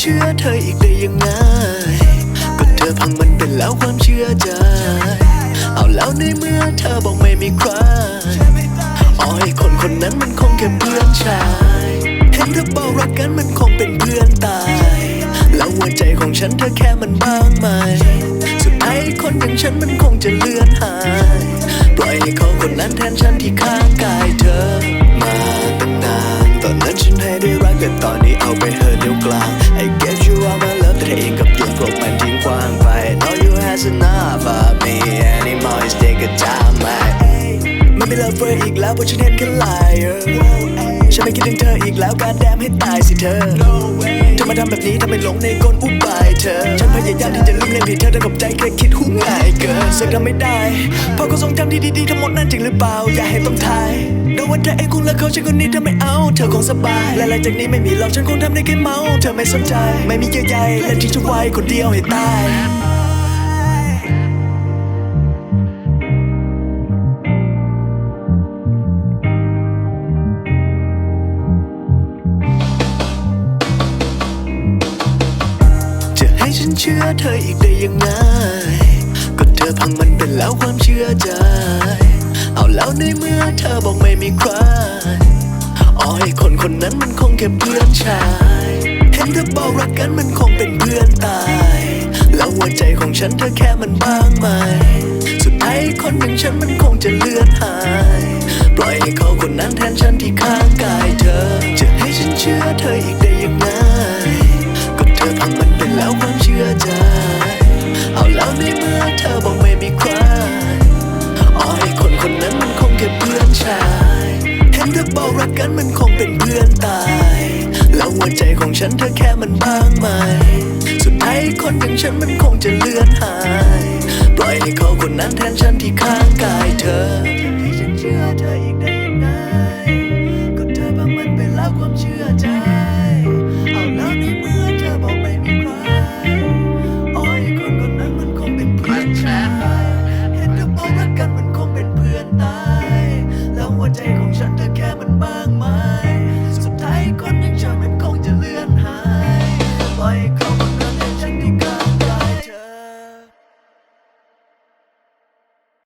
เชื่อเธออีกได้ยังไง ก็เธอพังมันเป็นแล้วความเชื่อใจ เอาแล้วในเมื่อเธอบอกไม่มีใครอ๋อให้คนคนนั้นมันคงแค่เพื่อนชาย เห็นเธอบอกรักกันมันคงเป็นเพื่อนตาย แล้วหัวใจของฉันเธอแค่มันบ้างไหม สุดท้ายคนอย่างฉันมันคงจะเลือนหาย ปล่อยให้เขาคนนั้นแทนฉันที่ข้าง anymore is take a time ไม่ไม่มี lover อีกแล้วเพราะฉันเห็นแค่ liar ฉันไม่คิดถึงเธออีกแล้วการแดมให้ตายสิเธอเธอมาทำแบบนี้ทำให้หลงในกลอุบายเธอ ฉันพยายามที่จะลืมเล่นผิดเธอแต่กับใจแค่คิดหูง่ายเกินสักทำไม่ได้ เพราะเขาทรงจำที่ดีๆทั้งหมดนั้นจริงหรือเปล่า อย่าให้ต้องทายเดาว่าเธอเองคงเลิกเขาฉันคนนี้เธอไม่เอา เธอคงสบาย และหลังจากนี้ไม่มีหรอกฉันคงทำได้แค่เมา เธอไม่สนใจ ไม่มีเยื่อใยและที่จะไว้คนเดียวให้ตาย ให้ฉันเชื่อเธออีกได้ยังไง ก็เธอพังมันเป็นแล้วความเชื่อใจ เอาแล้วในเมื่อเธอบอกไม่มีใครอ๋อให้คนคนนั้นมันคงแค่เพื่อนชาย เห็นเธอบอกรักกันมันคงเป็นเพื่อนตาย แล้วหัวใจของฉันเธอแค่มันบ้างไหม สุดท้ายคนอย่างฉันมันคงจะเลือนหาย ปล่อยให้เขาคนนั้นแทนฉันที่ข้างกายเธอ จะให้ฉันเชื่อเธออีก เพื่อนตาย แล้วหัวใจของฉันเธอแค่มันบ้างไหม สุดท้ายคนอย่างฉันมันคงจะเลือนหาย ปล่อยให้เขาคนนั้นแทนฉันที่ข้างกายเธอ